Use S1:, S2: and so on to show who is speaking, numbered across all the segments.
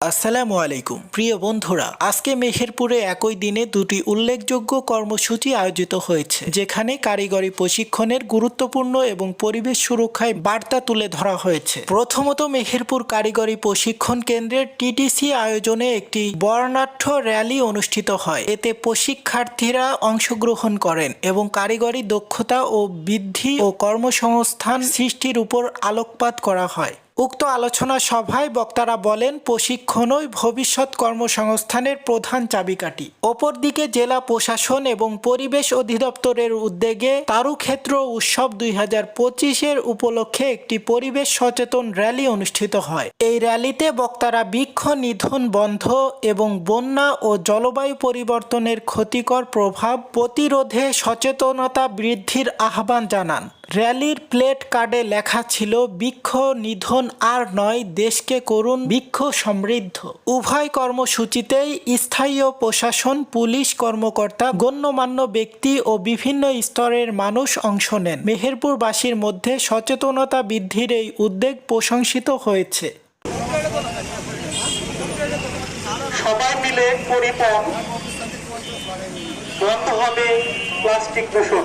S1: আসসালামু আলাইকুম, প্রিয় বন্ধুরা। আজকে মেহেরপুরে একই দিনে দুটি উল্লেখযোগ্য কর্মসূচি আয়োজিত হয়েছে, যেখানে কারিগরি প্রশিক্ষণের গুরুত্বপূর্ণ এবং পরিবেশ সুরক্ষায় বার্তা তুলে ধরা হয়েছে। প্রথমত মেহেরপুর কারিগরি প্রশিক্ষণ কেন্দ্রের টিটিসি আয়োজনে একটি বর্ণাঢ্য র্যালি অনুষ্ঠিত হয়। এতে প্রশিক্ষার্থীরা অংশগ্রহণ করেন এবং কারিগরি দক্ষতা ও বৃদ্ধি ও কর্মসংস্থান সৃষ্টির উপর আলোকপাত করা হয়। উক্ত আলোচনা সভায় বক্তারা বলেন, প্রশিক্ষণই ভবিষ্যৎ কর্মসংস্থানের প্রধান চাবিকাঠি। অপরদিকে জেলা প্রশাসন এবং পরিবেশ অধিদপ্তরের উদ্যোগে তারুক্ষেত্র উৎসব দুই হাজার পঁচিশের উপলক্ষে একটি পরিবেশ সচেতন র্যালি অনুষ্ঠিত হয়। এই র্যালিতে বক্তারা বৃক্ষ নিধন বন্ধ এবং বন্যা ও জলবায়ু পরিবর্তনের ক্ষতিকর প্রভাব প্রতিরোধে সচেতনতা বৃদ্ধির আহ্বান জানান। র্যালির প্লেট কার্ডে লেখা ছিল, বৃক্ষ নিধন আর নয়, দেশকে করুন বৃক্ষ সমৃদ্ধ। উভয় কর্মসূচিতেই স্থায়ী প্রশাসন, পুলিশ কর্মকর্তা, গণ্যমান্য ব্যক্তি ও বিভিন্ন স্তরের মানুষ অংশ নেন। মেহেরপুরবাসীর মধ্যে সচেতনতা বৃদ্ধির এই উদ্যোগ প্রশংসিত হয়েছে।
S2: সবাই মিলে বন্ধ হবে প্লাস্টিক দূষণ।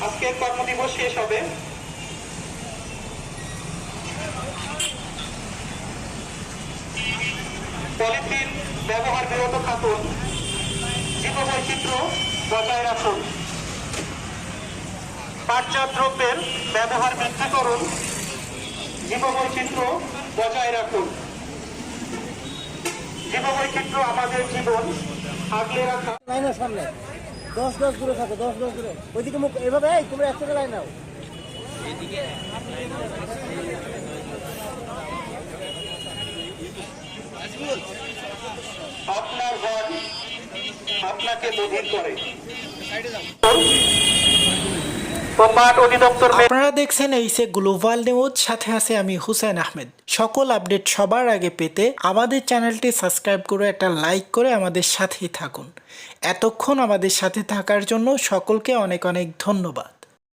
S2: আজকের কর্মদিবস শেষ হবে। পলিথিন ব্যবহার বিরত থাকুন। জীববৈচিত্র্য বজায় রাখুন। পাটজাত দ্রব্যের ব্যবহার বৃদ্ধি করুন। জীববৈচিত্র্য বজায় রাখুন। জীববৈচিত্র্য আমাদের জীবন আগলে রাখা
S3: সামনে। দশ দশ দূরে থাকো, দশ দশ দূরে। ওইদিকে মুখ এভাবে, এই, তোমরা একসাথে লাইন নাও।
S2: আপনার ঘর আপনাকে বধির করে।
S1: আপনারা দেখছেন এইসে গ্লোবাল নিউজ সাথে আছে আমি হুসেন আহমেদ। সকল আপডেট সবার আগে পেতে আমাদের চ্যানেলটি সাবস্ক্রাইব করে একটা লাইক করে আমাদের সাথেই থাকুন। এতক্ষণ আমাদের সাথে থাকার জন্য সকলকে অনেক অনেক ধন্যবাদ।